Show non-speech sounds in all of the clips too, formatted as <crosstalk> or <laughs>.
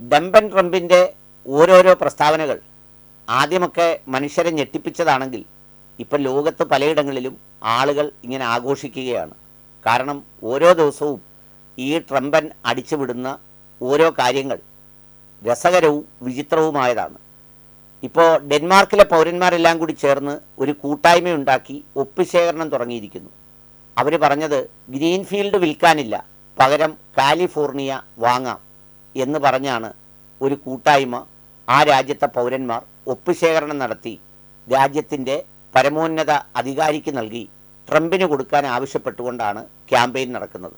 ഡംബൻ ട്രംപിന്റെ ഓരോരോ പ്രസ്താവനകൾ ആദ്യമൊക്കെ മനുഷ്യരെ ഞെട്ടിപ്പിച്ചതാണെങ്കിൽ ഇപ്പം ലോകത്ത് പലയിടങ്ങളിലും ആളുകൾ ഇങ്ങനെ ആഘോഷിക്കുകയാണ്. കാരണം ഓരോ ദിവസവും ഈ ട്രംപൻ അടിച്ചുവിടുന്ന ഓരോ കാര്യങ്ങൾ രസകരവും വിചിത്രവുമായതാണ്. ഇപ്പോൾ ഡെൻമാർക്കിലെ പൗരന്മാരെല്ലാം കൂടി ചേർന്ന് ഒരു കൂട്ടായ്മയുണ്ടാക്കി ഒപ്പുശേഖരണം തുടങ്ങിയിരിക്കുന്നു. അവർ പറഞ്ഞത് ഗ്രീൻഫീൽഡ് വിൽക്കാനില്ല പകരം കാലിഫോർണിയ വാങ്ങാം. എന്ന് പറഞ്ഞാണ് ഒരു കൂട്ടായ്മ ആ രാജ്യത്തെ പൗരന്മാർ ഒപ്പുശേഖരണം നടത്തി രാജ്യത്തിന്റെ പരമോന്നത അധികാരിക്ക് നൽകി ട്രംപിന് കൊടുക്കാൻ ആവശ്യപ്പെട്ടുകൊണ്ടാണ് ക്യാമ്പയിൻ നടക്കുന്നത്.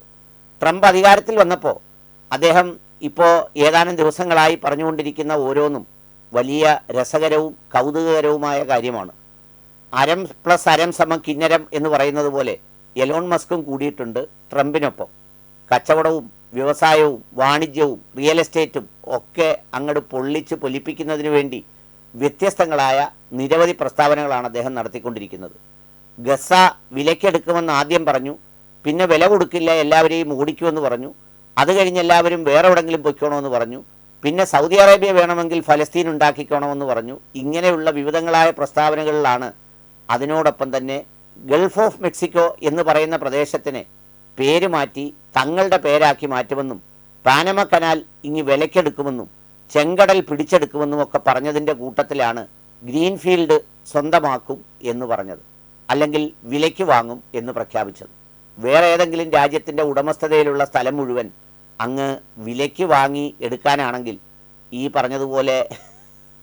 ട്രംപ് അധികാരത്തിൽ വന്നപ്പോൾ അദ്ദേഹം ഇപ്പോൾ ഏതാനും ദിവസങ്ങളായി പറഞ്ഞുകൊണ്ടിരിക്കുന്ന ഓരോന്നും വലിയ രസകരവും കൗതുകകരവുമായ കാര്യമാണ്. അരം പ്ലസ് അരം സമം കിന്നരം എന്ന് പറയുന്നത് പോലെ എലോൺ മസ്കും കൂടിയിട്ടുണ്ട് ട്രംപിനൊപ്പം. കച്ചവടവും വ്യവസായവും വാണിജ്യവും റിയൽ എസ്റ്റേറ്റും ഒക്കെ അങ്ങോട്ട് പൊള്ളിച്ച് പൊലിപ്പിക്കുന്നതിന് വേണ്ടി വ്യത്യസ്തങ്ങളായ നിരവധി പ്രസ്താവനകളാണ് അദ്ദേഹം നടത്തിക്കൊണ്ടിരിക്കുന്നത്. ഗസ വിലയ്ക്കെടുക്കുമെന്ന് ആദ്യം പറഞ്ഞു പിന്നെ വില കൊടുക്കില്ല എല്ലാവരെയും ഓടിക്കുമെന്ന് പറഞ്ഞു. അത് കഴിഞ്ഞ് എല്ലാവരും വേറെ എവിടെങ്കിലും പൊയ്ക്കണമെന്ന് പറഞ്ഞു. പിന്നെ സൗദി അറേബ്യ വേണമെങ്കിൽ ഫലസ്തീൻ ഉണ്ടാക്കിക്കണമെന്ന് പറഞ്ഞു. ഇങ്ങനെയുള്ള വിവിധങ്ങളായ പ്രസ്താവനകളിലാണ് അതിനോടൊപ്പം തന്നെ ഗൾഫ് ഓഫ് മെക്സിക്കോ എന്ന് പറയുന്ന പ്രദേശത്തിനെ പേര് മാറ്റി തങ്ങളുടെ പേരാക്കി മാറ്റുമെന്നും പാനമ കനാൽ ഇങ്ങി വിലക്കെടുക്കുമെന്നും ചെങ്കടൽ പിടിച്ചെടുക്കുമെന്നും ഒക്കെ പറഞ്ഞതിന്റെ കൂട്ടത്തിലാണ് ഗ്രീൻഫീൽഡ് സ്വന്തമാക്കും എന്ന് പറഞ്ഞത്. അല്ലെങ്കിൽ വിലയ്ക്ക് വാങ്ങും എന്ന് പ്രഖ്യാപിച്ചത്. വേറെ ഏതെങ്കിലും രാജ്യത്തിന്റെ ഉടമസ്ഥതയിലുള്ള സ്ഥലം മുഴുവൻ അങ്ങ് വിലയ്ക്ക് വാങ്ങി എടുക്കാനാണെങ്കിൽ ഈ പറഞ്ഞതുപോലെ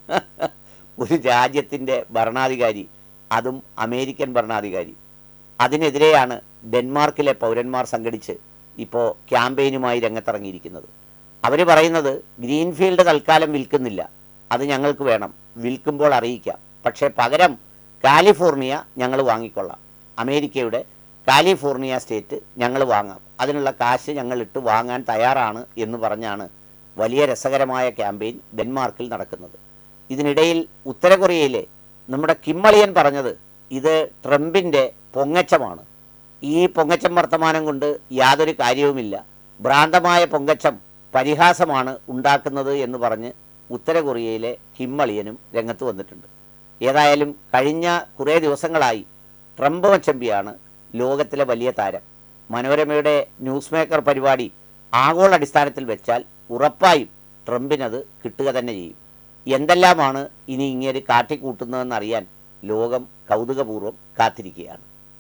<laughs> ഒരു രാജ്യത്തിന്റെ ഭരണാധികാരി അതും അമേരിക്കൻ ഭരണാധികാരി. അതിനെതിരെയാണ് ഡെൻമാർക്കിലെ പൗരന്മാർ സംഘടിച്ച് ഇപ്പോൾ ക്യാമ്പയിനുമായി രംഗത്തിറങ്ങിയിരിക്കുന്നത്. അവർ പറയുന്നത് ഗ്രീൻഫീൽഡ് തൽക്കാലം വിൽക്കുന്നില്ല. അത് ഞങ്ങൾക്ക് വേണം. വിൽക്കുമ്പോൾ അറിയിക്കാം. പക്ഷേ പകരം കാലിഫോർണിയ ഞങ്ങൾ വാങ്ങിക്കൊള്ളാം. അമേരിക്കയുടെ കാലിഫോർണിയ സ്റ്റേറ്റ് ഞങ്ങൾ വാങ്ങാം. അതിനുള്ള കാശ് ഞങ്ങൾ ഇട്ട് വാങ്ങാൻ തയ്യാറാണ് എന്ന് പറഞ്ഞാണ് വലിയ രസകരമായ ക്യാമ്പയിൻ ഡെൻമാർക്കിൽ നടക്കുന്നത്. ഇതിനിടയിൽ ഉത്തര കൊറിയയിലെ നമ്മുടെ കിമ്മളിയൻ പറഞ്ഞത് ഇത് ട്രംപിന്റെ പൊങ്ങച്ചമാണ്. ഈ പൊങ്ങച്ചം വർത്തമാനം കൊണ്ട് യാതൊരു കാര്യവുമില്ല. ഭ്രാന്തമായ പൊങ്കച്ചം പരിഹാസമാണ് ഉണ്ടാക്കുന്നത് എന്ന് പറഞ്ഞ് ഉത്തര കൊറിയയിലെ കിമ്മളിയനും രംഗത്ത് വന്നിട്ടുണ്ട്. ഏതായാലും കഴിഞ്ഞ കുറേ ദിവസങ്ങളായി ട്രംപ് മച്ചമ്പിയാണ് ലോകത്തിലെ വലിയ താരം. മനോരമയുടെ ന്യൂസ് മേക്കർ പരിപാടി ആഗോള അടിസ്ഥാനത്തിൽ വെച്ചാൽ ഉറപ്പായും ട്രംപിനത് കിട്ടുക തന്നെ ചെയ്യും. എന്തെല്ലാമാണ് ഇനി ഇങ്ങനെ കാട്ടിക്കൂട്ടുന്നതെന്നറിയാൻ ലോകം കൗതുകപൂർവം കാത്തിരിക്കുകയാണ്.